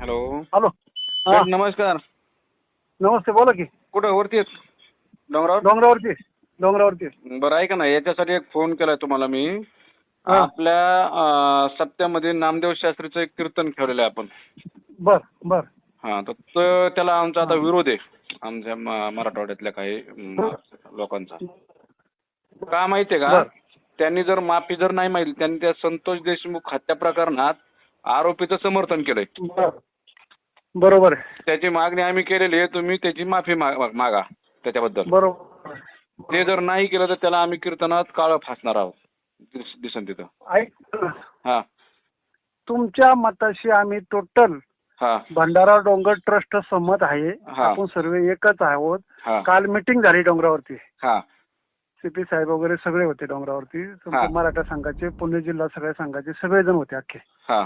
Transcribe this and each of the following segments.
Hello. Hello. हा. नमस्कार. नमस्ते बोला की. कुठं वरती आहेत? डोंगरावर? डोंगरावरती डोंगरावरती बरं ऐका ना याच्यासाठी एक फोन केलाय तुम्हाला मी. हा. आपल्या अं, सप्त्यामध्ये नामदेव शास्त्रीचं एक कीर्तन ठेवलेलं आहे आपण. बर बर. हा तर तो- त्याला आमचा आता विरोध आहे. आमच्या म- मराठवाड्यातल्या काही म, लोकांचा. का माहितीये का? बर. त्यांनी जर माफी जर नाही मागितली त्यांनी त्या संतोष देशमुख हत्या प्रकरणात आरोपीचं समर्थन केलंय. बर. बरोबर आहे. त्याची मागणी आम्ही केलेली आहे तुम्ही त्याची माफी मा- मागा त्याच्याबद्दल. बरोबर ते जर नाही केलं तर त्याला आम्ही कीर्तनात काळं फासणार आहोत दिस- दिसन तिथं. ऐक. हा. तुमच्या मताशी आम्ही टोटल हा. भंडारा डोंगर ट्रस्ट संमत आहे. हा. आपण सर्व एकच आहोत. हा. काल मिटिंग झाली डोंगरावरती. हा. सीपी साहेब वगैरे सगळे होते डोंगरावरती. हा. मराठा संघाचे पुणे जिल्हा सगळ्या संघाचे सगळेजण होते अख्खे. हा.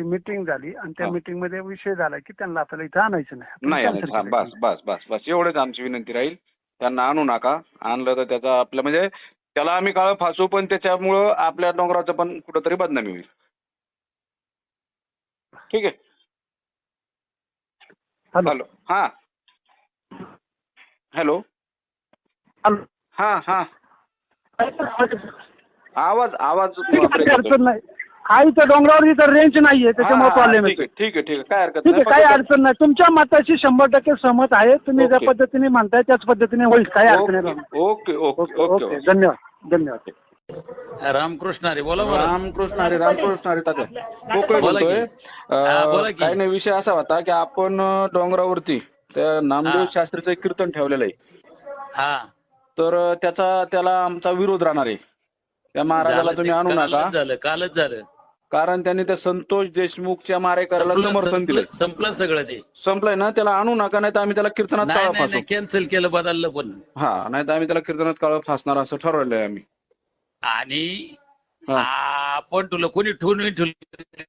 ती मिटिंग झाली आणि त्या हा. मिटिंगमध्ये विषय झाला की त्यांना आपल्याला इथं आणायचं नाही. नाही cancel नाही हा, करायचं. बस बस बस बस. एवढेच आमची विनंती राहील. त्यांना आणू नका. आणलं तर त्याचा आपलं म्हणजे त्याला आम्ही काळं फासू पण त्याच्यामुळं आपल्या डोंगराचं पण कुठंतरी बदनामी होईल. ठीक आहे? हॅलो. हॅलो. हा. हॅलो. हॅलो. हा हा. आवाज आवाज काही अडचण नाही. हा इथं डोंगरावर इथं रेंज नाहीये त्याच्यामुळे हा, हा, प्रॉब्लेम ठीक येतो आहे ठीक आहे ठीक आहे काय हरकत ठीक आहे काही फक्त- अडचण नाही. तुमच्या मताशी शंभर टक्के सहमत आहे. तुम्ही ज्या ओके. पद्धतीने म्हणताय त्याच पद्धतीने होईल काही अडचण नाही. Okay okay okay okay okay. Okay. धन्यवाद धन्यवाद. रामकृष्ण हरी बोला बोला रामकृष्ण हरी रामकृष्ण हरी तात्या. बोला की. बोलतोय हा, बोला अं, की. काही नाही विषय असा होता की आपण अं, डोंगरावरती त्या नामदेव हा. शास्त्रीचं एक कीर्तन ठेवलेलं आहे. हा. तर अं, त्याचा त्याला आमचा विरोध राहणार आहे. त्या महाराजाला झालं तुम्ही आणू कालच नका. झालं कालच झालं. कारण त्यांनी त्या संतोष देशमुखच्या मारेकऱ्याला संपलं- समर्थन दिलंय संपलं सगळं ते. संपलंय ना? त्याला आणू नका नाही तर आम्ही त्याला कीर्तनात काळं फासू कॅन्सल केलं बदललं पण. हा नाही तर आम्ही त्याला कीर्तनात काळं फासणार असं ठरवलंय आम्ही. आणि हा. आपण तुला कोणी ठेवून ठेवलं?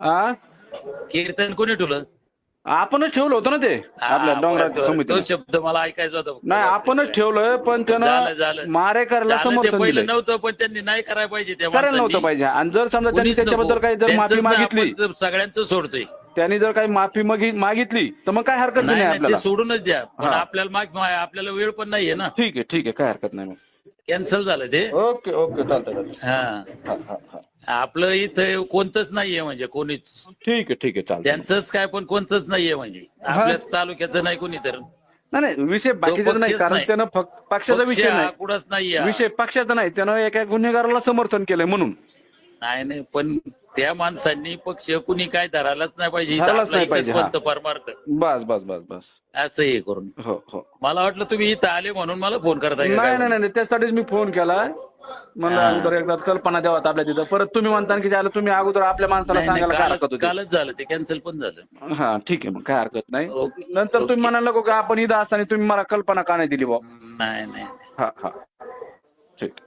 आ? कीर्तन कोणी ठेवलं? आपणच ठेवलं होतं ना ते? आपल्या डोंगराच्या तो- शब्द मला ऐकायचा होता. नाही आपणच ठेवलंय पण झालं, त्यानं झालं. मारेकरला झालं ते समर्थन पहिलं दिलंय. नव्हतं पण त्यांनी नाही करायला पाहिजे त्या करायला नव्हतं माणसांनी. पाहिजे. आणि जर समजा त्यांनी कोणीच त्याच्याबद्दल नको. काही जर माफी त्यांचंच नाही, मागितली. आपण सगळ्यांचं सोडतोय. त्यांनी जर काही माफी मागी- मागितली तर मग काय हरकत नाही नाही नाही, ते आपल्याला. सोडूनच द्या. पण हा. आपल्याला माग आपल्याला वेळ पण नाहीये ना. ठीक आहे ठीक आहे काय हरकत नाही मग. कॅन्सल झालं ते. ओके ओके चालतं हा. हा, हा, हा. आपलं इथं कोणतंच नाहीये म्हणजे कोणीच. ठीक आहे ठीक आहे चालतं त्यांचंच काय पण कोणतंच नाहीये म्हणजे. आपल्या तालुक्याचं नाही कोणी तर नाही नाही विषय बाकीचा नाही पक्षच कारण नाही. त्यानं फक्त पक्षाचा पक्ष विषय नाही. कुठंच नाहीये विषय पक्षाचा नाही त्यानं एका गुन्हेगाराला समर्थन केलंय म्हणून. नाही नाही पण त्या माणसांनी पक्ष कुणी काय धरायलाच नाही पाहिजे. इथं धरायलाच आपलं नाही एकच पाहिजे, हा. पंत परमार्थ बस बस बस बस. असं हे करून. हो हो. मला वाटलं तुम्ही इथं आले म्हणून मला फोन करताय का नाही काय? नाही नाही त्यासाठीच मी फोन केला म्हणलं. अगोदर एकदा कल्पना द्यावात आपल्या तिथं. परत तुम्ही म्हणता की ज्याला तुम्ही अगोदर आपल्या माणसाला नाही, सांगायला काय हरकत होती? कालच झालं ते कॅन्सल पण झालं. हा ठीक आहे मग काय हरकत नाही. ओके. नंतर तुम्ही ओके. म्हणायला नको की आपण इथं असताना तुम्ही मला कल्पना का नाही दिली बा नाही नाही. हा हा. ठीक ठीक.